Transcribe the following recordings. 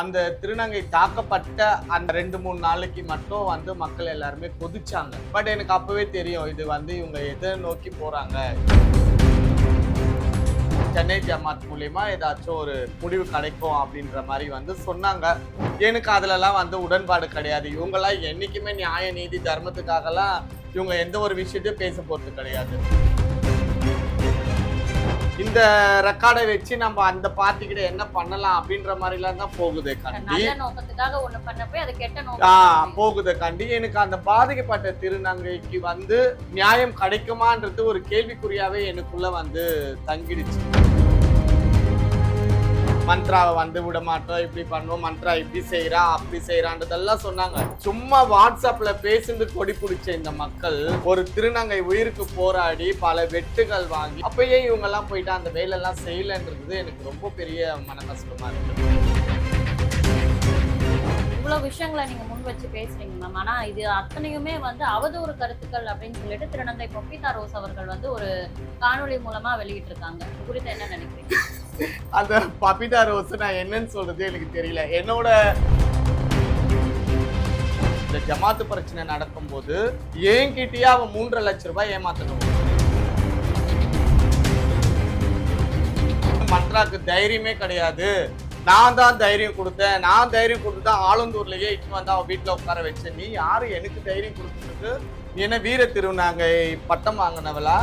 அந்த திருநங்கை தாக்கப்பட்ட அந்த ரெண்டு மூணு நாளைக்கு மட்டும் வந்து மக்கள் எல்லாருமே கொதிச்சாங்க. பட் எனக்கு அப்பவே தெரியும் இது வந்து இவங்க எதை நோக்கி போறாங்க? சென்னை ஜமாத் மூலியமா ஏதாச்சும் ஒரு முடிவு கிடைக்கும் அப்படின்ற மாதிரி வந்து சொன்னாங்க. எனக்கு அதுலலாம் வந்து உடன்பாடு கிடையாது. இவங்கெல்லாம் என்றைக்குமே நியாய நீதி தர்மத்துக்காகலாம் இவங்க எந்த ஒரு விஷயத்தையும் பேச போகிறது கிடையாது. இந்த ரெக்கார்டை வச்சு நம்ம அந்த பார்ட்டி கிட்ட என்ன பண்ணலாம் அப்படின்ற மாதிரிலாம் தான் போகுது கண்டி. போகுது கண்டி. எனக்கு அந்த பாதிக்கப்பட்ட திருநங்கைக்கு வந்து நியாயம் கிடைக்குமான்றது ஒரு கேள்விக்குறியாவே எனக்குள்ள வந்து தங்கிடுச்சு. மந்த்ராவை வந்து விட மாட்டோம் இப்படி பண்ணுவோம் மந்த்ரா இப்படி செய்யறா அப்படி செய்யறான்றதெல்லாம் சொன்னாங்க. சும்மா வாட்ஸ்அப்ல பேசிந்து கொடி பிடிச்ச இந்த மக்கள் ஒரு திருநங்கை உயிருக்கு போராடி பல வெட்டுகள் வாங்கி அப்பயே இவங்க எல்லாம் போயிட்டு அந்த வேலையெல்லாம் செய்யலன்றது எனக்கு ரொம்ப பெரிய மன கஷ்டமா இருக்கு இவ்வளவு விஷயங்களை நீங்க முன் வச்சு பேசுறீங்க மேம் ஆனா இது அத்தனையுமே வந்து அவதூறு கருத்துக்கள் அப்படின்னு சொல்லிட்டு திருநங்கை பொப்பிதா ரோஸ் அவர்கள் வந்து ஒரு காணொளி மூலமா வெளியிட்டிருக்காங்க. இது குறித்து என்ன நினைக்கிறீங்க? அந்த பபிதா ரோஸ் நான் என்னன்னு சொல்றது எனக்கு தெரியல. என்னோட இந்த ஜமாத்து பிரச்சனை நடக்கும் போது என்கிட்டயே அவன் மூன்றரை லட்சம் ரூபாய் ஏமாத்தணும். மன்றாக்கு தைரியமே கிடையாது. நான் தான் தைரியம் கொடுத்தேன். நான் தைரியம் கொடுத்து தான் ஆலந்தூர்லயே இட்டு வந்து அவன் வீட்டுல உட்கார வச்சேன். நீ யாரு? எனக்கு தைரியம் கொடுத்துருக்கு நீ என்ன வீர திருநாங்கை பட்டம் வாங்கினவளா?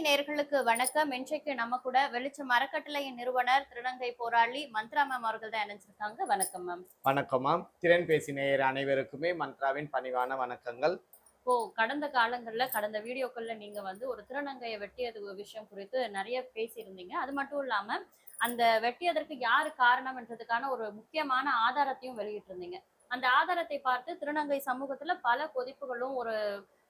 திறன்பேசி நேர்களுக்கு வணக்கம். இன்றைக்கு நம்ம கூட வெளிச்சம் அறக்கட்டளையின் நிறுவனர் திருநங்கை போராளி மந்த்ரா மேம் அவர்கள் தான் இணைஞ்சிருக்காங்க. வணக்கம் மேம் வணக்கமாம் திறன் பேசி நேயர் அனைவருக்குமே மந்த்ராவின் பணிவான வணக்கங்கள். இப்போ கடந்த காலங்கள்ல கடந்த வீடியோக்கள்ல நீங்க வந்து ஒரு திருநங்கையை வெட்டியது விஷயம் குறித்து நிறைய பேசியிருந்தீங்க. அது மட்டும் இல்லாம அந்த வெட்டியதற்கு யாரு காரணம்ன்றதுக்கான ஒரு முக்கியமான ஆதாரத்தையும் வெளியிட்டிருந்தீங்க. அந்த ஆதாரத்தை பார்த்து திருநங்கை சமூகத்துல பல கொதிப்புகளும் ஒரு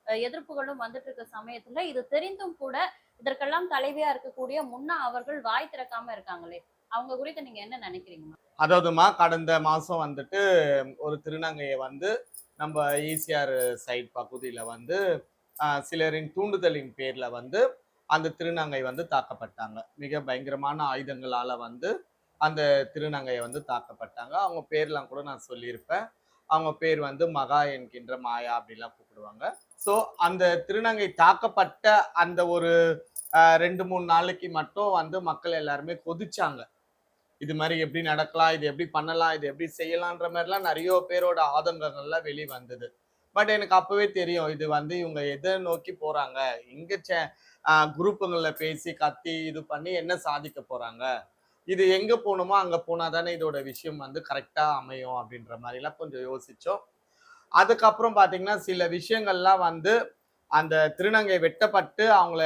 எதிர்ப்புகளும் வந்துட்டு இருக்க சமயத்துல இது தெரிந்தும் கூட இதற்கெல்லாம் தலைவியா இருக்கக்கூடிய முன்னா அவர்கள் வாய் திறக்காம இருக்காங்களே. அவங்க குறித்து நீங்க என்ன நினைக்கிறீங்க? அதாவதுமா கடந்த மாசம் வந்துட்டு ஒரு திருநங்கையை வந்து நம்ம ஈசிஆர் சைட் பகுதியில் வந்து சிலரின் தூண்டுதலின் பேர்ல வந்து அந்த திருநங்கை வந்து தாக்கப்பட்டாங்க. மிக பயங்கரமான ஆயுதங்களால வந்து அந்த திருநங்கையை வந்து தாக்கப்பட்டாங்க. அவங்க பேர்லாம் கூட நான் சொல்லியிருப்பேன். அவங்க பேர் வந்து மகா என்கின்ற மாயா அப்படிலாம் கூப்பிடுவாங்க. ஸோ அந்த திருநங்கை தாக்கப்பட்ட அந்த ஒரு ரெண்டு மூணு நாளைக்கு மட்டும் வந்து மக்கள் எல்லாருமே கொதிச்சாங்க. இது மாதிரி எப்படி நடக்கலாம் இது எப்படி பண்ணலாம் இது எப்படி செய்யலான்ற மாதிரிலாம் நிறைய பேரோட ஆதங்கங்கள்லாம் வெளி வந்தது. பட் எனக்கு அப்பவே தெரியும் இது வந்து இவங்க எதை நோக்கி போறாங்க? இங்க குரூப்புங்களில் பேசி கத்தி இது பண்ணி என்ன சாதிக்க போறாங்க? இது எங்க போகணுமோ அங்க போனா தானே இதோட விஷயம் வந்து கரெக்டா அமையும் அப்படின்ற மாதிரிலாம் கொஞ்சம் யோசிச்சோம். அதுக்கப்புறம் பாத்தீங்கன்னா சில விஷயங்கள்லாம் வந்து அந்த திருநங்கை வெட்டப்பட்டு அவங்கள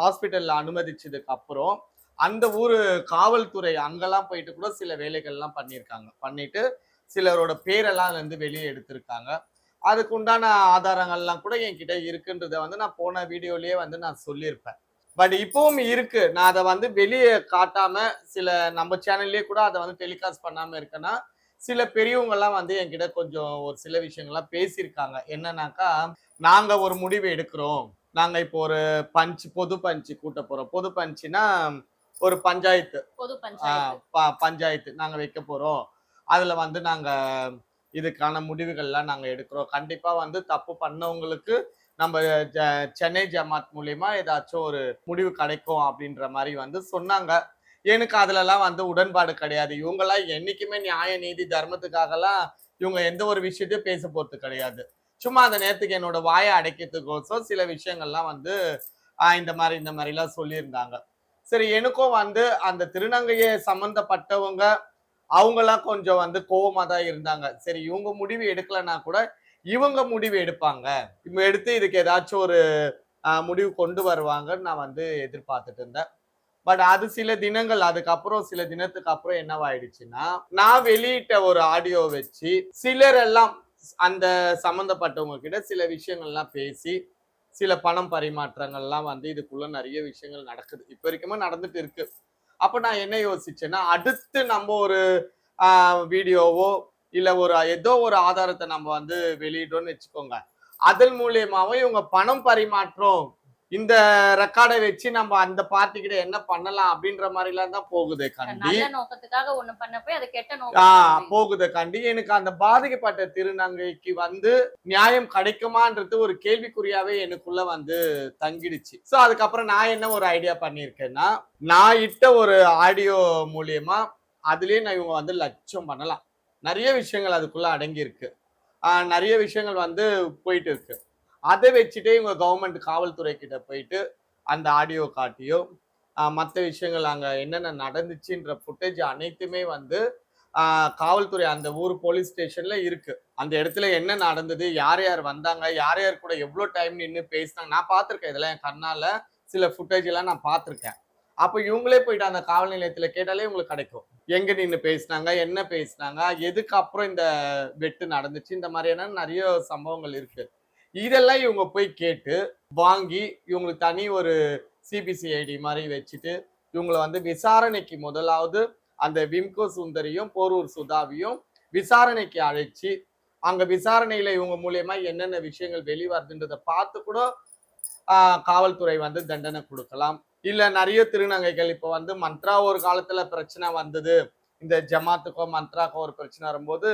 ஹாஸ்பிட்டல்ல அனுமதிச்சதுக்கு அப்புறம் அந்த ஊர் காவல்துறை அங்கெல்லாம் போயிட்டு கூட சில வேலைகள்லாம் பண்ணியிருக்காங்க. பண்ணிட்டு சிலரோட பேரெல்லாம் வந்து வெளியே எடுத்திருக்காங்க. அதுக்குண்டான ஆதாரங்கள்லாம் கூட என்கிட்ட இருக்குன்றத வந்து நான் போன வீடியோலயே வந்து நான் சொல்லியிருப்பேன். பட் இப்பவும் இருக்கு. நான் அதை வந்து வெளியே காட்டாம சில நம்ம சேனல்லே கூட அதை வந்து டெலிகாஸ்ட் பண்ணாம இருக்கேன்னா சில பெரியவங்க எல்லாம் வந்து என்கிட்ட கொஞ்சம் ஒரு சில விஷயங்கள்லாம் பேசியிருக்காங்க. என்னன்னாக்கா நாங்க ஒரு முடிவு எடுக்கிறோம். நாங்க இப்போ ஒரு பஞ்ச் பொது பஞ்சு கூட்ட போறோம். பொது பஞ்சுனா ஒரு பஞ்சாயத்து. பஞ்சாயத்து. நாங்க வைக்க போறோம். அதுல வந்து நாங்க இதுக்கான முடிவுகள்லாம் நாங்க எடுக்கிறோம். கண்டிப்பா வந்து தப்பு பண்ணவங்களுக்கு நம்ம ஜ- சென்னை ஜமாத் மூலியமா ஏதாச்சும் ஒரு முடிவு கிடைக்கும் அப்படின்ற மாதிரி வந்து சொன்னாங்க. எனக்கு அதுலலாம் வந்து உடன்பாடு கிடையாது. இவங்கெல்லாம் என்னைக்குமே நியாய நீதி தர்மத்துக்காகலாம் இவங்க எந்த ஒரு விஷயத்தையும் பேச போறது கிடையாது. சும்மா அந்த நேரத்துக்கு என்னோட வாயை அடைக்கிறதுக்கோசம் சில விஷயங்கள்லாம் வந்து இந்த மாதிரி இந்த மாதிரிலாம் சொல்லியிருந்தாங்க. சரி எனக்கும் வந்து அந்த திருநங்கையை சம்மந்தப்பட்டவங்க அவங்கெல்லாம் கொஞ்சம் வந்து கோவமாக தான் இருந்தாங்க. சரி இவங்க முடிவு எடுக்கலைன்னா கூட இவங்க முடிவு எடுப்பாங்க. இவங்க எடுத்து இதுக்கு ஏதாச்சும் ஒரு முடிவு கொண்டு வருவாங்கன்னு நான் வந்து எதிர்பார்த்துட்டு இருந்தேன். பட் அது சில தினங்கள் அதுக்கப்புறம் சில தினத்துக்கு அப்புறம் என்னவாயிடுச்சுன்னா நான் வெளியிட்ட ஒரு ஆடியோ வச்சு சிலர் எல்லாம் அந்த சம்மந்தப்பட்டவங்க கிட்ட சில விஷயங்கள்லாம் பேசி சில பணம் பரிமாற்றங்கள்லாம் வந்து இதுக்குள்ள நிறைய விஷயங்கள் நடக்குது. இப்போ வரைக்குமே நடந்துட்டு இருக்கு. அப்ப நான் என்ன யோசிச்சேன்னா அடுத்து நம்ம ஒரு வீடியோவோ இல்ல ஒரு ஏதோ ஒரு ஆதாரத்தை நம்ம வந்து வெளியிட்டோம்னு வச்சுக்கோங்க. அதன் மூலியமாவும் இவங்க பணம் பரிமாற்றம் இந்த ரெக்கார்டை வச்சு நம்ம அந்த பார்ட்டி கிட்ட என்ன பண்ணலாம் அப்படின்ற மாதிரி எல்லாம் தான் போகுது கண்டி. ஆஹ் போகுது கண்டி. எனக்கு அந்த பாதிக்கப்பட்ட திருநங்கைக்கு வந்து நியாயம் கிடைக்குமான்றது ஒரு கேள்விக்குறியாவே எனக்குள்ள வந்து தங்கிடுச்சு. சோ அதுக்கப்புறம் நான் என்ன ஒரு ஐடியா பண்ணியிருக்கேன்னா நான் இட்ட ஒரு ஆடியோ மூலியமா அதுலயே நான் இவங்க வந்து லட்சம் பண்ணலாம். நிறைய விஷயங்கள் அதுக்குள்ளே அடங்கியிருக்கு. நிறைய விஷயங்கள் வந்து போயிட்டு இருக்கு அதை வச்சுட்டே இவங்க கவர்மெண்ட் காவல்துறை கிட்ட போயிட்டு அந்த ஆடியோ காட்டியோ மற்ற விஷயங்கள் அங்கே என்னென்ன நடந்துச்சுன்ற ஃபுட்டேஜ் அனைத்துமே வந்து காவல்துறை அந்த ஊர் போலீஸ் ஸ்டேஷனில் இருக்குது அந்த இடத்துல என்ன நடந்தது யார் யார் வந்தாங்க யார் யார் கூட எவ்வளோ டைம் நின்று பேசினாங்க. நான் பார்த்துருக்கேன் இதெல்லாம் என் கண்ணால் சில ஃபுட்டேஜ் எல்லாம் நான் பார்த்துருக்கேன். அப்போ இவங்களே போயிட்டு அந்த காவல் நிலையத்தில் கேட்டாலே இவங்களுக்கு கிடைக்கும். எங்கே நின்று பேசினாங்க என்ன பேசினாங்க எதுக்கு அப்புறம் இந்த வெட்டு நடந்துச்சு இந்த மாதிரியான நிறைய சம்பவங்கள் இருக்கு. இதெல்லாம் இவங்க போய் கேட்டு வாங்கி இவங்களுக்கு தனி ஒரு சிபிசிஐடி மாதிரி வச்சுட்டு இவங்களை வந்து விசாரணைக்கு முதலாவது அந்த விம்கோ சுந்தரியும் போரூர் சுதாவியும் விசாரணைக்கு அழைச்சி அங்க விசாரணையில இவங்க மூலியமா என்னென்ன விஷயங்கள் வெளிவருதுன்றதை பார்த்து கூட காவல்துறை வந்து தண்டனை கொடுக்கலாம். இல்ல நிறைய திருநங்கைகள். இப்போ வந்து மந்த்ரா ஒரு காலத்துல பிரச்சனை வந்தது. இந்த ஜமாத்துக்கோ மந்த்ராக்கோ ஒரு பிரச்சனை வரும்போது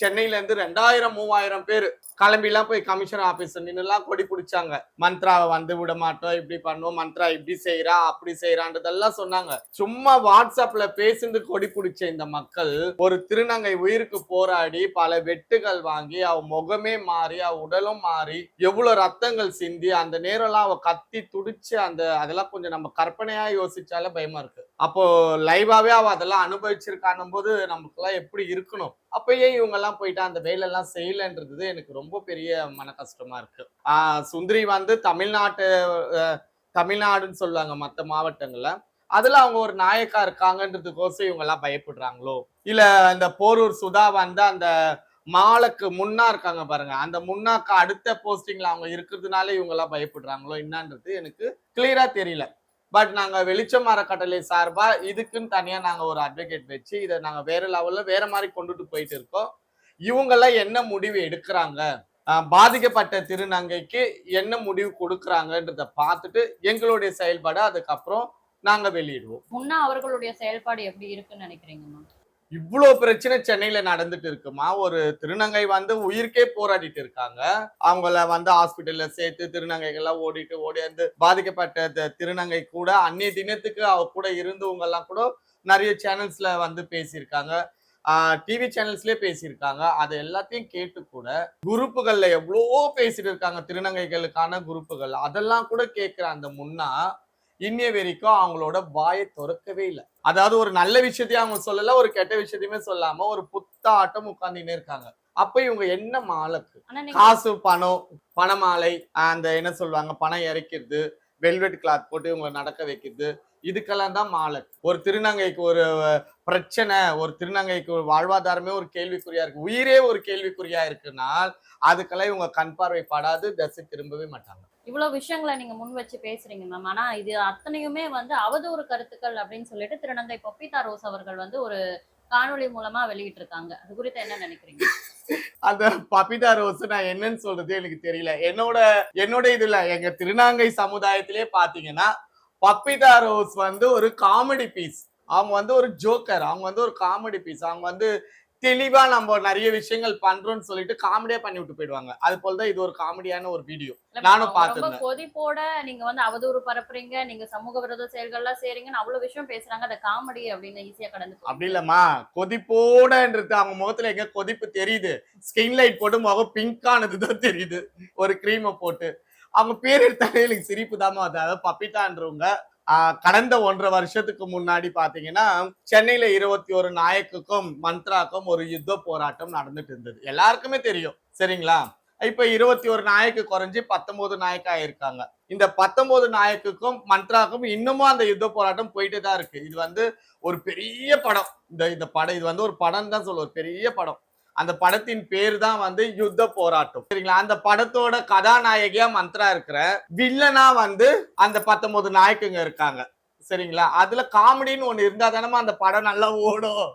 சென்னையில இருந்து ரெண்டாயிரம் மூவாயிரம் பேர் கிளம்பிலாம் போய் கமிஷனர் ஆபீஸ் நின்னுலாம் கொடி பிடிச்சாங்க. மந்த்ராவை வந்து விட மாட்டோம் இப்படி பண்ணுவோம் மந்த்ரா இப்படி செய்யறா அப்படி செய்யறான்றதெல்லாம் சொன்னாங்க. சும்மா வாட்ஸ்அப்ல பேசிட்டு கொடி பிடிச்ச இந்த மக்கள் ஒரு திருநங்கை உயிருக்கு போராடி பல வெட்டுகள் வாங்கி அவ முகமே மாறி அவ உடலும் மாறி எவ்வளவு ரத்தங்கள் சிந்தி அந்த நேரம்லாம் அவ கத்தி துடிச்சு அந்த அதெல்லாம் கொஞ்சம் நம்ம கற்பனையா யோசிச்சாலே பயமா இருக்கு. அப்போ லைவாவே அவ அதெல்லாம் அனுபவிச்சிருக்கானும் போது நமக்குலாம் எப்படி இருக்கணும்? அப்பயே இவங்க எல்லாம் போயிட்டு அந்த வேலையெல்லாம் செய்யலன்றது எனக்கு ரொம்ப பெரிய மன கஷ்டமா இருக்கு. ஆஹ் சுந்தரி வந்து தமிழ்நாட்டு தமிழ்நாடுன்னு சொல்லுவாங்க மற்ற மாவட்டங்கள்ல. அதுல அவங்க ஒரு நாயக்கா இருக்காங்கன்றதுக்கோசம் இவங்க எல்லாம் பயப்படுறாங்களோ? இல்ல இந்த போரூர் சுதா வந்து அந்த மாலுக்கு முன்னா இருக்காங்க பாருங்க. அந்த முன்னாக்கு அடுத்த போஸ்டிங்ல அவங்க இருக்கிறதுனால இவங்க எல்லாம் பயப்படுறாங்களோ என்னன்றது எனக்கு கிளியரா தெரியல. பட் நாங்கள் வெளிச்சம் அறக்கட்டளை சார்பாக இதுக்குன்னு தனியாக நாங்கள் ஒரு அட்வொகேட் வச்சு இதை நாங்கள் வேற லெவலில் வேற மாதிரி கொண்டுட்டு போயிட்டு இருக்கோம். இவங்கெல்லாம் என்ன முடிவு எடுக்கிறாங்க? பாதிக்கப்பட்ட திருநங்கைக்கு என்ன முடிவு கொடுக்குறாங்கன்றத பார்த்துட்டு எங்களுடைய செயல்பாடு அதுக்கப்புறம் நாங்கள் வெளியிடுவோம். முன்னா அவர்களுடைய செயல்பாடு எப்படி இருக்குன்னு நினைக்கிறீங்கம்மா இவ்வளோ பிரச்சனை சென்னையில நடந்துட்டு இருக்குமா? ஒரு திருநங்கை வந்து உயிருக்கே போராடிட்டு இருக்காங்க. அவங்கள வந்து ஹாஸ்பிட்டல்ல சேர்த்து திருநங்கைகள்லாம் ஓடிட்டு வந்து பாதிக்கப்பட்ட திருநங்கை கூட அன்னைய தினத்துக்கு அவ கூட இருந்தவங்க எல்லாம் கூட நிறைய சேனல்ஸ்ல வந்து பேசியிருக்காங்க. டிவி சேனல்ஸ்லயே பேசியிருக்காங்க. அதை எல்லாத்தையும் கேட்டு கூட குரூப்புகள்ல எவ்வளவோ பேசிட்டு இருக்காங்க. திருநங்கைகளுக்கான குரூப்புகள். அதெல்லாம் கூட கேட்கிற அந்த முன்னா இன்னைய வரைக்கும் அவங்களோட வாயை திறக்கவே இல்லை. அதாவது ஒரு நல்ல விஷயத்தையும் அவங்க சொல்லல ஒரு கெட்ட விஷயத்தையுமே சொல்லாம ஒரு புத்தாட்டம் உட்கார்ந்துன்னு இருக்காங்க. அப்ப இவங்க என்ன மாலக்கு? காசு பணம் பணமாலை அந்த என்ன சொல்லுவாங்க பணம் இறைக்கிறது வெல்வெட் கிளாத் போட்டு இவங்க நடக்க வைக்கிறது இதுக்கெல்லாம் தான் மாலக் ஒரு திருநங்கைக்கு ஒரு பிரச்சனை ஒரு திருநங்கைக்கு ஒரு வாழ்வாதாரமே ஒரு கேள்விக்குறியா இருக்கு. உயிரே ஒரு கேள்விக்குறியா இருக்குனால் அதுக்கெல்லாம் இவங்க கண் பார்வை படாது தசை திரும்பவே மாட்டாங்க. இவ்வளவு விஷயங்களை நீங்க முன் வச்சு பேசுறீங்க மேம் ஆனா இது அத்தனையுமே வந்து அவதூறு கருத்துக்கள் அப்படின்னு சொல்லிட்டு திருநங்கை பொப்பிதா ரோஸ் அவர்கள் வந்து ஒரு காணொளி மூலமா வெளியிட்டு இருக்காங்க அது குறித்து என்ன நினைக்கிறீங்க? அந்த பபிதா ரோஸ் நான் என்னன்னு சொல்றது எனக்கு தெரியல. என்னோட என்னோட இதுல எங்க திருநாங்கை சமுதாயத்திலே பாத்தீங்கன்னா பப்பிதா ரோஸ் வந்து ஒரு காமெடி பீஸ் அவங்க வந்து ஒரு ஜோக்கர் அவங்க வந்து ஒரு காமெடி பீஸ் அவங்க வந்து தெளிவா நம்ம நிறைய விஷயங்கள் பண்றோம்னு சொல்லிட்டு காமெடியா பண்ணி விட்டு போயிடுவாங்க. அது போலதான் இது ஒரு காமெடியான ஒரு வீடியோ நானும் பார்த்திருந்தேன். கொதிப்போட நீங்க வந்து அவதூறு பரப்புறீங்க நீங்க சமூக விரோத செயல்கள்லாம் செய்றீங்கன்னு அவ்வளவு விஷயம் பேசுறாங்க அதை காமெடி அப்படின்னு ஈஸியா கடந்து. அப்படி இல்லம்மா. கொதிப்போடன்றது அவங்க முகத்துல எங்க கொதிப்பு தெரியுது. ஸ்கின் லைட் போட்டு முகம் பிங்க் ஆனதுதான் தெரியுது. ஒரு க்ரீமை போட்டு. அவங்க பேர் எடுத்தாலே எனக்கு சிரிப்பு தாமா அது அதாவது பப்பிதான்றவங்க. ஆஹ், கடந்த ஒன்றரை வருஷத்துக்கு முன்னாடி பாத்தீங்கன்னா சென்னையில இருபத்தி ஒரு நாயக்குக்கும் மந்த்ராக்கும் ஒரு யுத்த போராட்டம் நடந்துட்டு இருந்தது. எல்லாருக்குமே தெரியும். சரிங்களா? இப்ப இருபத்தி ஒரு நாயக்கு குறைஞ்சி பத்தொன்பது நாயக்கா இருக்காங்க இந்த பத்தொன்பது நாயக்குக்கும் மந்த்ராக்கும் இன்னமும் அந்த யுத்த போராட்டம் போயிட்டு தான் இருக்கு. இது வந்து ஒரு பெரிய படம். இந்த இந்த படம் இது வந்து ஒரு படம் தான் சொல்லுவோம். ஒரு பெரிய படம். அந்த படத்தின் பேர் தான் வந்து யுத்த போராட்டம். சரிங்களா? அந்த படத்தோட கதாநாயகியா மந்த்ரா இருக்கிற வில்லனா வந்து அந்த பத்தொன்பது நாயக்குங்க இருக்காங்க. சரிங்களா? அதுல காமெடின்னு ஒண்ணு இருந்தா தானமா அந்த படம் நல்லா ஓடும்.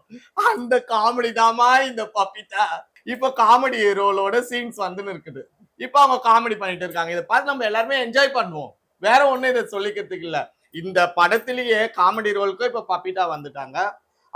அந்த காமெடி தாமா இந்த பப்பிட்டா இப்ப காமெடி ரோலோட சீன்ஸ் வந்துன்னு இருக்குது. இப்ப அவங்க காமெடி பண்ணிட்டு இருக்காங்க. இதை பார்த்து நம்ம எல்லாருமே என்ஜாய் பண்ணுவோம். வேற ஒண்ணும் இதை சொல்லிக்கிறதுக்கு இல்ல. இந்த படத்திலேயே காமெடி ரோலுக்கும் இப்ப பப்பிட்டா வந்துட்டாங்க.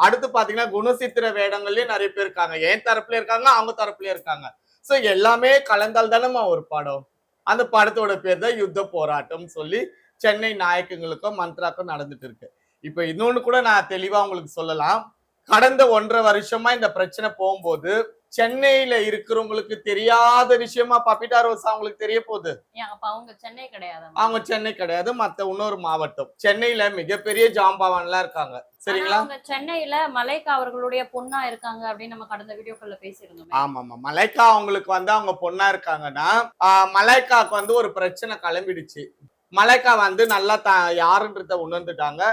அடுத்து பாத்தீங்கன்னா குணசித்திர வேடங்கள்லயும் நிறைய பேர் இருக்காங்க. என் தரப்புல இருக்காங்க அவங்க தரப்புலயும் இருக்காங்க. சோ எல்லாமே கலந்தால் தானேமா ஒரு படம். அந்த படத்தோட பேர் தான் யுத்த போராட்டம் சொல்லி சென்னை நாயக்கங்களுக்கும் மந்த்ராக்கும் நடந்துட்டு இருக்கு. இப்ப இன்னொன்னு கூட நான் தெளிவா உங்களுக்கு சொல்லலாம். கடந்த ஒன்றரை வருஷமா இந்த பிரச்சனை போகும்போது சென்னையில இருக்கிறவங்களுக்கு தெரியாத விஷயமா பப்பிட்டா ரோஸ் அவங்களுக்கு தெரிய போகுது. அவங்க சென்னை கிடையாது? அவங்க சென்னை கிடையாது மத்த இன்னொரு மாவட்டம். சென்னையில மிகப்பெரிய ஜாம்பவான்லாம் இருக்காங்க. சரிங்களா? சென்னையில மலைக்கா அவர்களுடைய பொண்ணா இருக்காங்க அப்படின்னு நம்ம கடந்த வீடியோக்கள்ல பேசியிருந்தோம். ஆமா ஆமா மலைக்கா அவங்களுக்கு வந்து அவங்க பொண்ணா இருக்காங்கன்னா மலைக்காக்கு வந்து ஒரு பிரச்சனை கிளம்பிடுச்சு. மலைக்கா வந்து நல்லா த யாருன்றத உணர்ந்துட்டாங்க.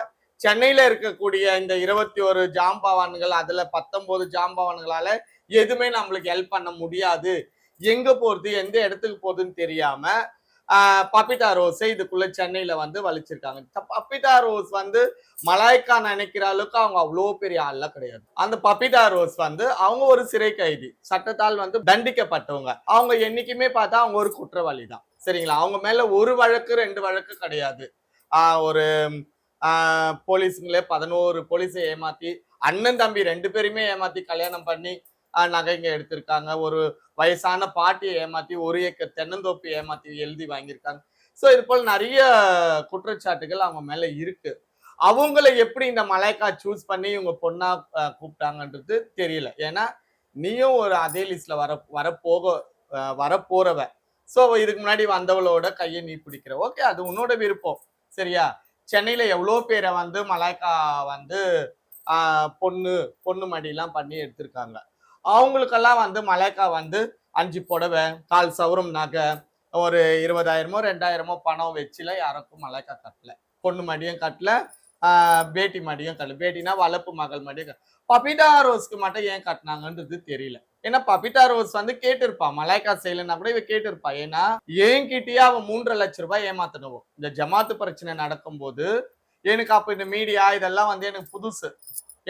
சென்னையில இருக்கக்கூடிய இந்த இருபத்தி ஒரு ஜாம்பவான்கள் அதுல பத்தொன்பது ஜாம்பவான்களால எதுவுமே நம்மளுக்கு ஹெல்ப் பண்ண முடியாது. எங்க போறது எந்த இடத்துக்கு போறதுன்னு தெரியாம பப்பிதா ரோஸை இதுக்குள்ள சென்னையில வந்து வலிச்சிருக்காங்க. பப்பிதா ரோஸ் வந்து மலாய்க்கா நினைக்கிற அளவுக்கு அவங்க அவ்வளோ பெரிய ஆள்லாம் கிடையாது. அந்த பப்பிதா ரோஸ் வந்து அவங்க ஒரு சிறை கைதி. சட்டத்தால் வந்து தண்டிக்கப்பட்டவங்க. அவங்க என்னைக்குமே பார்த்தா அவங்க ஒரு குற்றவாளி தான். சரிங்களா? அவங்க மேல ஒரு வழக்கு ரெண்டு வழக்கு கிடையாது. ஒரு போலீஸுங்களே பதினோரு போலீஸை ஏமாத்தி அண்ணன் தம்பி ரெண்டு பேருமே ஏமாத்தி கல்யாணம் பண்ணி நகைங்க எடுத்திருக்காங்க. ஒரு வயசான பாட்டியை ஏமாத்தி ஒரு ஏக்கர் தென்னந்தோப்பு ஏமாத்தி எழுதி வாங்கியிருக்காங்க. ஸோ இது போல் நிறைய குற்றச்சாட்டுகள் அவங்க மேலே இருக்கு. அவங்கள எப்படி இந்த மலைக்கா சூஸ் பண்ணி இவங்க பொண்ணா கூப்பிட்டாங்கன்றது தெரியல. ஏன்னா நீயும் ஒரு அதே லிஸ்ட்ல வர வரப்போக வரப்போறவ. ஸோ இதுக்கு முன்னாடி வந்தவளோட கையை நீ பிடிக்கிற. ஓகே அது உன்னோட விருப்பம். சரியா? சென்னையில எவ்வளோ பேரை வந்து மலாய்க்கா வந்து பொண்ணு பொண்ணு மடியெல்லாம் பண்ணி எடுத்திருக்காங்க. அவங்களுக்கெல்லாம் வந்து மலேக்கா வந்து அஞ்சு புடவை கால் சவரம் நகை ஒரு இருபதாயிரமோ ரெண்டாயிரமோ பணம் வச்சுலாம் யாருக்கும் மலைக்கா கட்டல. பொண்ணு மடியும் கட்டல பேட்டி மடியும் கட்டல. பேட்டினா வளர்ப்பு மகள் மடியும் கட்டல பபிதா ரோஸ்க்கு மட்டும் ஏன் கட்டினாங்கன்றது தெரியல. ஏன்னா பபிதா ரோஸ் வந்து கேட்டிருப்பா மலாய்க்கா செய்யலைன்னா கூட இவ கேட்டிருப்பா. ஏன்னா என்கிட்டயே அவன் மூன்றரை லட்ச ரூபாய் ஏமாத்தணும் இந்த ஜமாத்து பிரச்சனை நடக்கும் போது எனக்கு அப்ப இந்த மீடியா இதெல்லாம் வந்து எனக்கு புதுசு.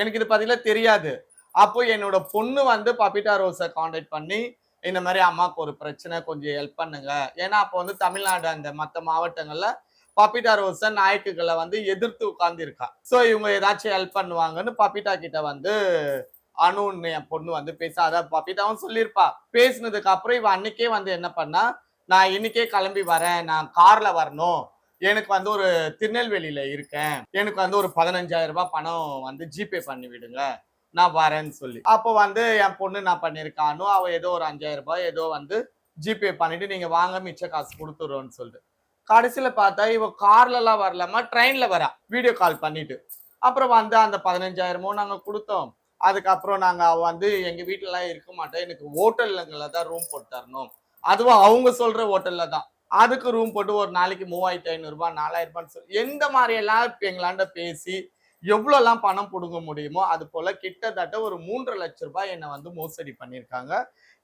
எனக்கு இது பார்த்தீங்கன்னா தெரியாது. அப்போ என்னோட பொண்ணு வந்து பபிட்டா ரோஸை காண்டாக்ட் பண்ணி இந்த மாதிரி அம்மாவுக்கு ஒரு பிரச்சனை கொஞ்சம் ஹெல்ப் பண்ணுங்க. ஏன்னா அப்போ வந்து தமிழ்நாடு அந்த மற்ற மாவட்டங்களில் பபிட்டா ரோஸை நாயக்குகளை வந்து எதிர்த்து உட்கார்ந்துருக்கா. ஸோ இவங்க ஏதாச்சும் ஹெல்ப் பண்ணுவாங்கன்னு பபிட்டா கிட்ட வந்து அணுன்னு என் பொண்ணு வந்து பேச அதான் பபிதாவும் சொல்லியிருப்பா. பேசினதுக்கு அப்புறம் இவன் அன்னைக்கே வந்து என்ன பண்ணா நான் இன்னைக்கே கிளம்பி வரேன். நான் கார்ல வரணும். எனக்கு வந்து ஒரு திருநெல்வேலியில இருக்கேன். எனக்கு வந்து ஒரு பதினஞ்சாயிரம் ரூபாய் பணம் வந்து ஜிபே பண்ணி விடுங்க. நான் வரேன்னு சொல்லி. அப்போ வந்து என் பொண்ணு நான் பண்ணியிருக்கானோ அவள் ஏதோ ஒரு அஞ்சாயிரம் ரூபாய் ஏதோ வந்து ஜிபே பண்ணிட்டு நீங்கள் வாங்க மிச்ச காசு கொடுத்துருவோன்னு சொல்லிட்டு. கடைசியில் பார்த்தா இவ கார்லலாம் வரலாமா ட்ரெயினில் வரா. வீடியோ கால் பண்ணிட்டு. அப்புறம் வந்து அந்த பதினஞ்சாயிரமும் நாங்கள் கொடுத்தோம். அதுக்கப்புறம் நாங்கள் அவள் வந்து எங்கள் வீட்டிலலாம் இருக்க மாட்டோம் எனக்கு ஹோட்டலுங்களில் தான் ரூம் போட்டு தரணும். அதுவும் அவங்க சொல்கிற ஹோட்டலில் தான். அதுக்கு ரூம் போட்டு ஒரு நாளைக்கு மூவாயிரத்தி ஐநூறுரூபா நாலாயிரரூபான்னு சொல்லி எந்த மாதிரியெல்லாம் எங்களாண்ட பேசி எவ்வளோலாம் பணம் பிடுங்க முடியுமோ அது போல் கிட்டத்தட்ட ஒரு மூன்றரை லட்ச ரூபாய் என்னை வந்து மோசடி பண்ணியிருக்காங்க.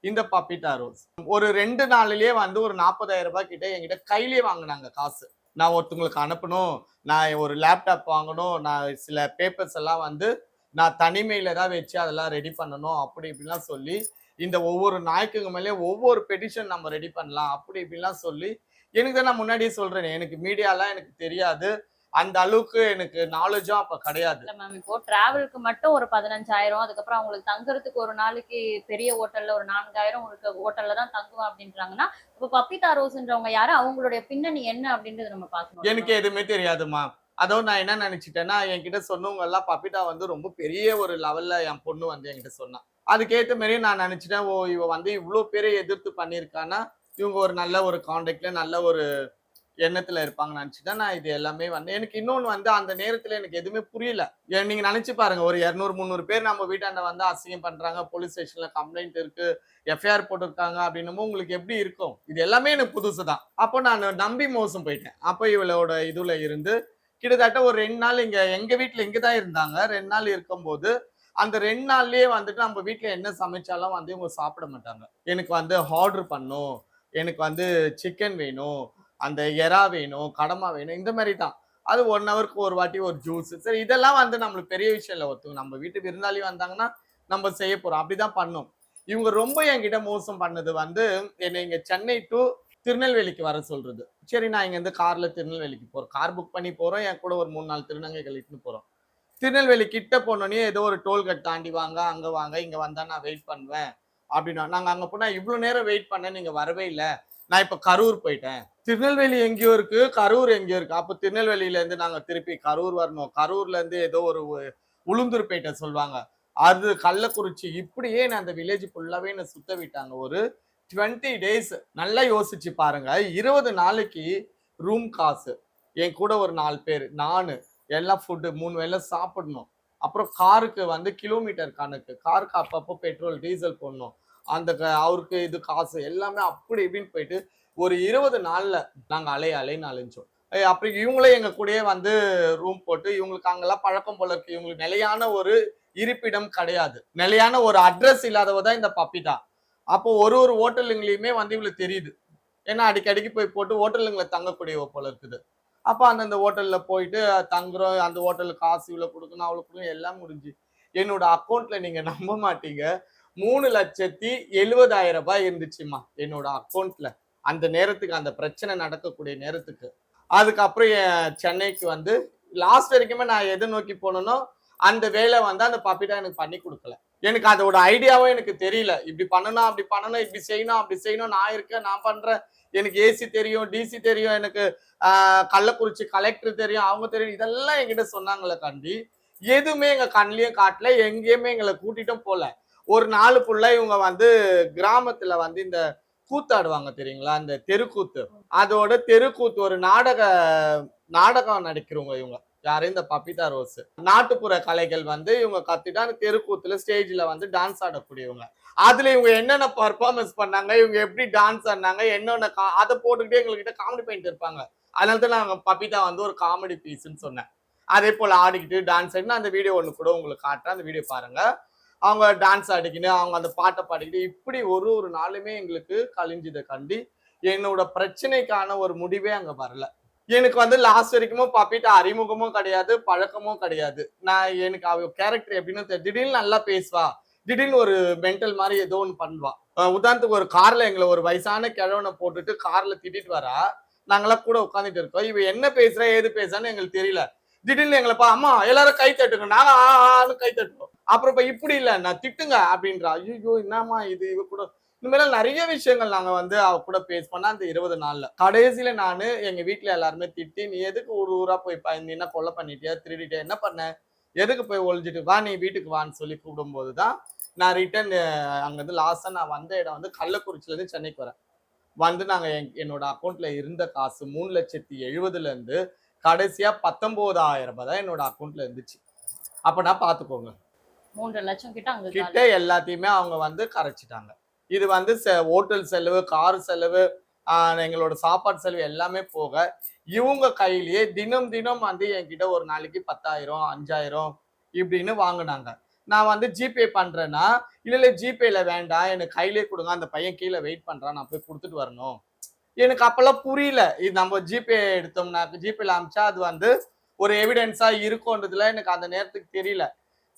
இந்த பப்பிட்டா ரோஸ் ஒரு ரெண்டு நாளிலே வந்து ஒரு நாற்பதாயிரம் ரூபாய் கிட்ட என்கிட்ட கையிலே வாங்கினாங்க காசு. நான் ஒருத்தவங்களுக்கு அனுப்பணும் நான் ஒரு லேப்டாப் வாங்கணும் நான் சில பேப்பர்ஸ் எல்லாம் வந்து நான் தனிமையில் தான் வச்சு அதெல்லாம் ரெடி பண்ணணும் அப்படி இப்படிலாம் சொல்லி இந்த ஒவ்வொரு நாய்க்குங்க மேலேயும் ஒவ்வொரு பெட்டிஷன் நம்ம ரெடி பண்ணலாம் அப்படி இப்படிலாம் சொல்லி எனக்கு தான் நான் முன்னாடியே சொல்கிறேன் எனக்கு மீடியாலாம் எனக்கு தெரியாது. அந்த அளவுக்கு எனக்கு நாலேஜும் அப்ப கிடையாது. இல்ல மேம் இப்போ டிராவலுக்கு மட்டும் ஒரு பதினஞ்சாயிரம் அதுக்கப்புறம் அவங்களுக்கு தங்குறதுக்கு ஒரு நாளைக்கு பெரிய ஹோட்டல்ல ஒரு நான்காயிரம் இருக்க ஹோட்டல்ல தான் தங்குவேன் அப்படின்றாங்கன்னா இப்போ பப்பிதா ரோஸ்ன்றவங்க யாரு? அவங்களுடைய பின்னணி என்ன அப்படின்றது நம்ம பார்க்கணும். எனக்கு எதுவுமே தெரியாதுமா அதோ நான் என்ன நினைச்சிட்டேன்னா என்கிட்ட சொன்னவங்க எல்லாம் பப்பிட்டா வந்து ரொம்ப பெரிய ஒரு லெவல்ல என் பொண்ணு வந்து என்கிட்ட சொன்னான் அதுக்கேத்த மாதிரி நான் நினைச்சிட்டேன் ஓ இவ வந்து இவ்வளோ பேரை எதிர்த்து பண்ணியிருக்கான்னா இவங்க ஒரு நல்ல ஒரு காண்டாக்ட்ல நல்ல ஒரு எண்ணத்துல இருப்பாங்கன்னு நினைச்சுதான் நான் இது எல்லாமே வந்து எனக்கு இன்னொன்னு வந்து அந்த நேரத்துல எனக்கு எதுவுமே புரியல. நீங்க நினைச்சு பாருங்க ஒரு இரநூறு முந்நூறு பேர் நம்ம வீட்டாண்ட வந்து அசிங்கம் பண்றாங்க போலீஸ் ஸ்டேஷன்ல கம்ப்ளைண்ட் இருக்கு எஃப்ஐஆர் போட்டிருக்காங்க அப்படின்னும் உங்களுக்கு எப்படி இருக்கும்? இது எல்லாமே எனக்கு புதுசு தான் அப்போ நான் நம்பி மோசம் போயிட்டேன். அப்போ இவளோட இதுல இருந்து கிட்டத்தட்ட ஒரு ரெண்டு நாள் இங்க எங்க வீட்டுல இங்க தான் இருந்தாங்க. ரெண்டு நாள் இருக்கும்போது அந்த ரெண்டு நாள்லயே வந்துட்டு நம்ம வீட்டுல என்ன சமைச்சாலும் வந்து இவங்க சாப்பிட மாட்டாங்க. எனக்கு வந்து ஆர்டர் பண்ணும் எனக்கு வந்து சிக்கன் வேணும் அந்த எறா வேணும் கடமா வேணும் இந்த மாதிரி தான் அது ஒன் ஹவருக்கு ஒரு வாட்டி ஒரு ஜூஸ் சரி இதெல்லாம் வந்து நம்மளுக்கு பெரிய விஷயம் இல்லை ஒத்துக்கும் நம்ம வீட்டு விருந்தாளி வந்தாங்கன்னா நம்ம செய்ய போறோம். அப்படிதான் பண்ணோம். இவங்க ரொம்ப என்கிட்ட மோசம் பண்ணது வந்து என்னை இங்க சென்னை டு திருநெல்வேலிக்கு வர சொல்றது. சரி நான் இங்க இருந்து கார்ல திருநெல்வேலிக்கு போகிறோம் கார் புக் பண்ணி போறோம். என் கூட ஒரு மூணு நாள் திருநங்கைகள் இட்டுன்னு போறோம். திருநெல்வேலி கிட்ட போனோடனே ஏதோ ஒரு டோல்கட் தாண்டி வாங்க அங்க வாங்க இங்க வந்தா நான் வெயிட் பண்ணுவேன். அப்படின்னா நாங்க அங்க போனா இவ்வளவு நேரம் வெயிட் பண்ண நீங்க வரவே இல்லை. நான் இப்ப கரூர் போயிட்டேன். திருநெல்வேலி எங்கேயோ இருக்கு கரூர் எங்கேயோ இருக்கு. அப்போ திருநெல்வேலியில இருந்து நாங்க திருப்பி கரூர் வரணும். கரூர்ல இருந்து ஏதோ ஒரு உளுந்தூர்பேட்டை சொல்லுவாங்க அது கள்ளக்குறிச்சி. இப்படியே நான் அந்த வில்லேஜ் ஃபுல்லாவே என்னை சுத்த விட்டாங்க. ஒரு டுவெண்ட்டி டேஸ் நல்லா யோசிச்சு பாருங்க. இருபது நாளைக்கு ரூம் காசு. என் கூட ஒரு நாலு பேர். நானு. எல்லாம் ஃபுட்டு மூணு வேலை சாப்பிடணும். அப்புறம் காருக்கு வந்து கிலோமீட்டர் கணக்கு. காருக்கு அப்பப்போ பெட்ரோல் டீசல் போடணும். அந்த க- அவருக்கு இது காசு. எல்லாமே அப்படி இப்படின்னு போயிட்டு ஒரு இருபது நாளில் நாங்கள் அலை அலைன்னு அலைஞ்சோம் அப்படி இவங்களே எங்க கூடயே வந்து ரூம் போட்டு இவங்களுக்கு அங்கெல்லாம் பழக்கம் போல இருக்கு. இவங்களுக்கு நிலையான ஒரு இருப்பிடம் கிடையாது. நிலையான ஒரு அட்ரஸ் இல்லாதவ தான் இந்த பப்பி தான். அப்போ ஒரு ஒரு ஹோட்டலுங்களையுமே வந்து இவளுக்கு தெரியுது. ஏன்னா அடிக்கடிக்கு போய் போட்டு ஹோட்டலுங்களை தங்கக்கூடியவ போல இருக்குது. அப்போ அந்தந்த ஹோட்டலில் போயிட்டு தங்குறோம். அந்த ஹோட்டலுக்கு காசு இவ்வளோ கொடுக்கணும் அவ்வளோ கொடுக்கணும் எல்லாம் முடிஞ்சு. என்னோட அக்கௌண்ட்ல நீங்க நம்ப மாட்டீங்க. மூணு லட்சத்தி எழுபதாயிரம் ரூபாய் இருந்துச்சுமா என்னோட அக்கௌண்ட்ல அந்த நேரத்துக்கு அந்த பிரச்சனை நடக்கக்கூடிய நேரத்துக்கு. அதுக்கப்புறம் என் சென்னைக்கு வந்து லாஸ்ட் வரைக்குமே நான் எதை நோக்கி போனேனோ அந்த வேலை வந்து அந்த பப்பிட்டா எனக்கு பண்ணி கொடுக்கல. எனக்கு அதோட ஐடியாவும் எனக்கு தெரியல. இப்படி பண்ணணும் அப்படி பண்ணணும் இப்படி செய்யணும் அப்படி செய்யணும் நான் இருக்கேன் நான் பண்றேன். எனக்கு ஏசி தெரியும் டிசி தெரியும் எனக்கு கள்ளக்குறிச்சி கலெக்டர் தெரியும் அவங்க தெரியும். இதெல்லாம் எங்கிட்ட சொன்னாங்களே கண்டி எதுவுமே எங்க கண்ணிலையும் காட்டல எங்கேயுமே எங்களை கூட்டிட்டும் போல. ஒரு நாள் ஃபுல்லா இவங்க வந்து கிராமத்துல வந்து இந்த கூத்தாடுவாங்க தெரியுங்களா? அந்த தெருக்கூத்து. அதோட தெருக்கூத்து ஒரு நாடக நாடகம் நடிக்கிறவங்க இவங்க. யாரு? இந்த பப்பிதா ரோஸ். நாட்டுப்புற கலைகள் வந்து இவங்க கத்துட்டு அந்த தெருக்கூத்துல ஸ்டேஜ்ல வந்து டான்ஸ் ஆடக்கூடியவங்க. அதுல இவங்க என்னென்ன பர்ஃபார்மன்ஸ் பண்ணாங்க? இவங்க எப்படி டான்ஸ் ஆடினாங்க? என்னென்ன கா- அதை போட்டுக்கிட்டே எங்ககிட்ட காமெடி பண்ணிட்டு இருப்பாங்க. அதனால தான் நாங்க பப்பிதா வந்து ஒரு காமெடி பீஸ்ன்னு சொன்னேன். அதே போல ஆடிக்கிட்டு டான்ஸ் ஆடினா அந்த வீடியோ ஒன்று கூட உங்களுக்கு காட்டுறேன். அந்த வீடியோ பாருங்க. அவங்க டான்ஸ் ஆடிக்கின்னு அவங்க அந்த பாட்டை பாடிக்கிட்டு இப்படி ஒரு ஒரு நாளுமே எங்களுக்கு கழிஞ்சதை கண்டி என்னோட பிரச்சனைக்கான ஒரு முடிவே அங்க வரல எனக்கு வந்து லாஸ்ட் வரைக்கும் பப்பிட்ட அறிமுகமும் கிடையாது பழக்கமும் கிடையாது நான் எனக்கு அவ கேரக்டர் எப்படின்னு திடீர்னு நல்லா பேசுவா திடீர்னு ஒரு மென்டல் மாதிரி ஏதோ ஒன்று பண்ணுவா உதாரணத்துக்கு ஒரு கார்ல எங்களை ஒரு வயசான கிழவனை போட்டுட்டு கார்ல திட்டிட்டு வரா நாங்களாம் கூட உட்காந்துட்டு இருக்கோம் இவ என்ன பேசுறா ஏது பேசுறான்னு எங்களுக்கு தெரியல திடீர்னு எங்களை பா அம்மா எல்லாரும் கை தட்டுங்க நாங்க ஆன்னு கை தட்டுவோம் அப்புறம் இப்ப இப்படி இல்ல நான் திட்டுங்க அப்படின்றா. ஐயோ என்னம்மா இது? இவ கூட இந்த மாதிரி நிறைய விஷயங்கள் நாங்க வந்து அவ கூட பேஸ் பண்ணா அந்த இருபது நாள்ல. கடைசியில நானு எங்க வீட்டில் எல்லாருமே திட்டி நீ எதுக்கு ஊர் ஊரா போய் ப- நீ என்ன கொலை பண்ணிட்டியா? திருடிட்டியா? என்ன பண்ண? எதுக்கு போய் ஒழிஞ்சிட்டு வா நீ வீட்டுக்கு வான்னு சொல்லி கூப்பிடும்போது தான் நான் ரிட்டர்ன் அங்கேருந்து லாஸ்ட்டாக நான் வந்த இடம் வந்து கள்ளக்குறிச்சிலேருந்து சென்னைக்கு வரேன். வந்து நாங்கள் என் என்னோட அக்கௌண்ட்ல இருந்த காசு மூணு லட்சத்தி எழுபதுல இருந்து கடைசியா பத்தொன்பதாயிரம் ரூபாய் தான் என்னோட அக்கௌண்ட்ல இருந்துச்சு. அப்ப நான் பார்த்துக்கோங்க மூன்றரை லட்சம் கிட்ட அங்க கிட்ட எல்லாத்தையுமே அவங்க வந்து கரைச்சிட்டாங்க. இது வந்து ஹோட்டல் செலவு கார் செலவு எங்களோட சாப்பாடு செலவு எல்லாமே போக இவங்க கையிலேயே தினம் தினம் வந்து என்கிட்ட ஒரு நாளைக்கு பத்தாயிரம் அஞ்சாயிரம் இப்படின்னு வாங்கினாங்க. நான் வந்து ஜிபே பண்ணுறேன்னா இல்லை இல்லை ஜிபேல வேண்டாம். எனக்கு கையிலே கொடுங்க. அந்த பையன் கீழே வெயிட் பண்ணுறான் நான் போய் கொடுத்துட்டு வரணும். எனக்கு அப்போல்லாம் புரியல. இது நம்ம ஜிபே எடுத்தோம்னா ஜிபேல அமிச்சா அது வந்து ஒரு எவிடென்ஸாக இருக்கும்ன்றதுல எனக்கு அந்த நேரத்துக்கு தெரியல.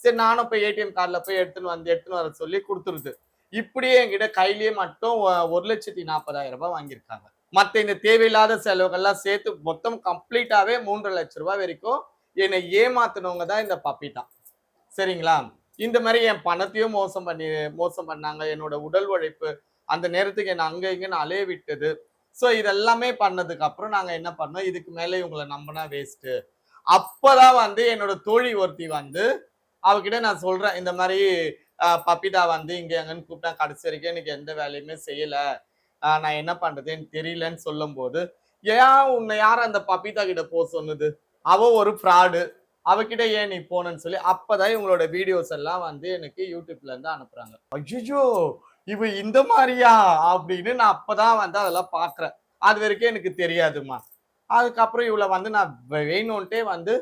சரி நானும் போய் ஏடிஎம் கார்டில் போய் எடுத்துன்னு வந்து எடுத்துன்னு வர சொல்லி கொடுத்துருது. இப்படியே என்கிட்ட கையிலேயே மட்டும் ஒரு லட்சத்தி நாற்பதாயிரம் ரூபாய் வாங்கியிருக்காங்க. மற்ற இந்த தேவையில்லாத செலவுகள்லாம் சேர்த்து மொத்தம் கம்ப்ளீட்டாவே மூன்றரை லட்ச ரூபாய் வரைக்கும் என்னை ஏமாத்தினவங்க தான் இந்த பப்பிட்டா சரிங்களா? இந்த மாதிரி என் பணத்தையும் மோசம் பண்ணி மோசம் பண்ணாங்க. என்னோட உடல் உழைப்பு அந்த நேரத்துக்கு என்னை அங்க நான் அலைய விட்டது. ஸோ இதெல்லாமே பண்ணதுக்கு அப்புறம் நாங்க என்ன பண்ணோம்? இதுக்கு மேலே இவங்களை நம்பினா வேஸ்ட்டு அப்போதான் வந்து என்னோட தோழி ஒருத்தி வந்து அவகிட்ட நான் சொல்றேன் இந்த மாதிரி பப்பிதா வந்து இங்க எங்கன்னு கூப்பிட்டா கடைசி வரைக்கும் எனக்கு எந்த வேலையுமே செய்யல. நான் என்ன பண்றதுன்னு தெரியலன்னு சொல்லும்போது ஏன் உன்னை யார் அந்த பப்பிதா கிட்ட போக சொன்னது? அவ ஒரு ஃப்ராடு அவகிட்ட ஏன் நீ போனன்னு சொல்லி அப்பதான் இவங்களோட வீடியோஸ் எல்லாம் வந்து எனக்கு யூடியூப்ல இருந்து அனுப்புறாங்க. ஐயோ இவ இந்த மாதிரியா? அப்படின்னு நான் அப்பதான் வந்து அதெல்லாம் பாக்குறேன். அது வரைக்கும் எனக்கு தெரியாதுமா அதுக்கப்புறம் இவளை வந்து நான் வேணும்ன்ட்டே வந்து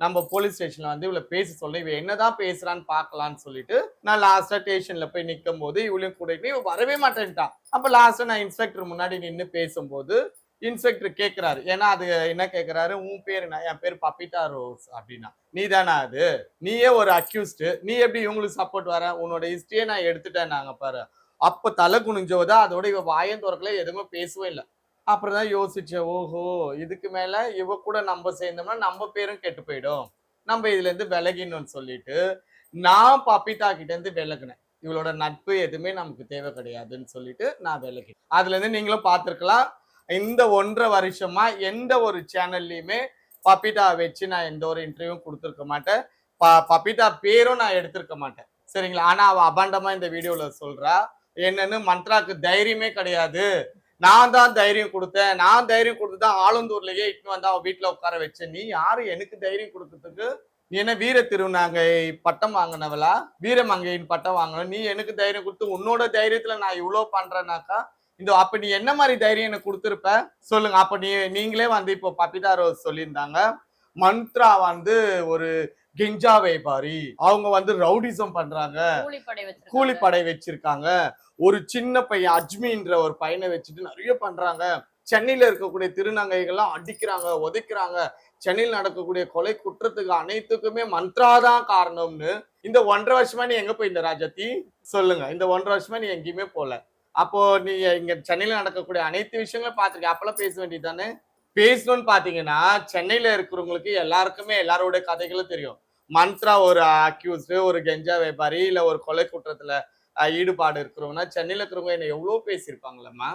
நம்ம போலீஸ் ஸ்டேஷன்ல வந்து இவளை பேச சொல்ல இவ என்னதான் பேசுறான்னு பாக்கலான்னு சொல்லிட்டு நான் லாஸ்டா ஸ்டேஷன்ல போய் நிற்கும் போது இவளையும் கூட இவ வரவே மாட்டேன்ட்டான் அப்ப லாஸ்டா நான் இன்ஸ்பெக்டர் முன்னாடி நின்று பேசும்போது இன்ஸ்பெக்டர் கேட்கிறாரு ஏன்னா அது என்ன கேக்குறாரு? உன் பேர் என்ன என் பேர் பப்பிதா ரோஸ் அப்படின்னா. நீ தானே அது? நீயே ஒரு அக்யூஸ்டு நீ எப்படி இவங்களுக்கு சப்போர்ட் வர? உன்னோட ஹிஸ்டரியை நான் எடுத்துட்டேன் நாங்க பாரு. அப்ப தலை குனிஞ்சோதா அதோட இவ வாயம் திறக்கல எதுவுமே பேசவே இல்லை. அப்புறம் தான் யோசிச்சேன் ஓஹோ இதுக்கு மேல இவ கூட நம்ம சேர்ந்தோம்னா நம்ம பேரும் கெட்டு போயிடும். நம்ம இதுல இருந்து விலகினோம்னு சொல்லிட்டு நான் பப்பிதா கிட்ட இருந்து விலகினேன். இவளோட நட்பு எதுவுமே நமக்கு தேவை கிடையாதுன்னு சொல்லிட்டு நான் விலகினேன் அதுல இருந்து நீங்களும் பார்த்துருக்கலாம் இந்த ஒன்றரை வருஷமா எந்த ஒரு சேனல்லையுமே பப்பிதா வச்சு நான் எந்த ஒரு இன்டர்வியூ கொடுத்துருக்க மாட்டேன். ப- பப்பிதா பேரும் நான் எடுத்திருக்க மாட்டேன். சரிங்களா? ஆனா அவ அபாண்டமா இந்த வீடியோல சொல்றா என்னன்னு மந்த்ராக்கு தைரியமே கிடையாது. நான் தான் தைரியம் கொடுத்தேன். நான் தைரியம் கொடுத்து தான் ஆலந்தூர்லயே இட்டு வந்து அவன் வீட்டுல உட்கார வச்சேன். நீ யாரு? எனக்கு தைரியம் கொடுக்கறதுக்கு நீ என்ன வீர திருநாங்கை பட்டம் வாங்கினவளா? வீரமங்கையின் பட்டம் வாங்கணும் நீ எனக்கு தைரியம் கொடுத்து உன்னோட தைரியத்துல நான் இவ்வளவு பண்றேனாக்கா? இந்த அப்ப நீ என்ன மாதிரி தைரியம் எனக்கு கொடுத்துருப்ப? சொல்லுங்க. அப்ப நீ நீங்களே வந்து இப்போ பப்பிதா ரோஸ் சொல்லியிருந்தாங்க. மந்த்ரா வந்து ஒரு கெஞ்சா வியாபாரி அவங்க வந்து ரவுடிசம் பண்றாங்க. கூலிப்படை வச்சிருக்காங்க. ஒரு சின்ன பையன் அஜ்மின்ற ஒரு பையனை வச்சுட்டு நிறைய பண்றாங்க. சென்னையில இருக்கக்கூடிய திருநங்கைகள்லாம் அடிக்கிறாங்க உதைக்கிறாங்க. சென்னையில் நடக்கக்கூடிய கொலை குற்றத்துக்கு அனைத்துக்குமே மந்த்ரா தான் காரணம்னு. இந்த ஒன்றரை வருஷமா நீ எங்க போயிருந்த ராஜாத்தி? சொல்லுங்க. இந்த ஒன்றரை வருஷமா நீ எங்கேயுமே போல. அப்போ நீ இங்க சென்னையில நடக்கக்கூடிய அனைத்து விஷயங்களும் பார்த்திருக்க அப்பெல்லாம் பேச வேண்டியதானே பேசணும்னு பாத்தீங்கன்னா சென்னையில இருக்கிறவங்களுக்கு எல்லாருக்குமே எல்லாரோட கதைகளும் தெரியும். மந்த்ரா ஒரு அக்யூஸ்டு ஒரு கெஞ்சா வியாபாரி இல்ல ஒரு கொலை குற்றத்துல ஈடுபாடு இருக்கிறவங்கன்னா சென்னையில இருக்கிறவங்க என்ன எவ்வளவு பேசியிருப்பாங்களம்மா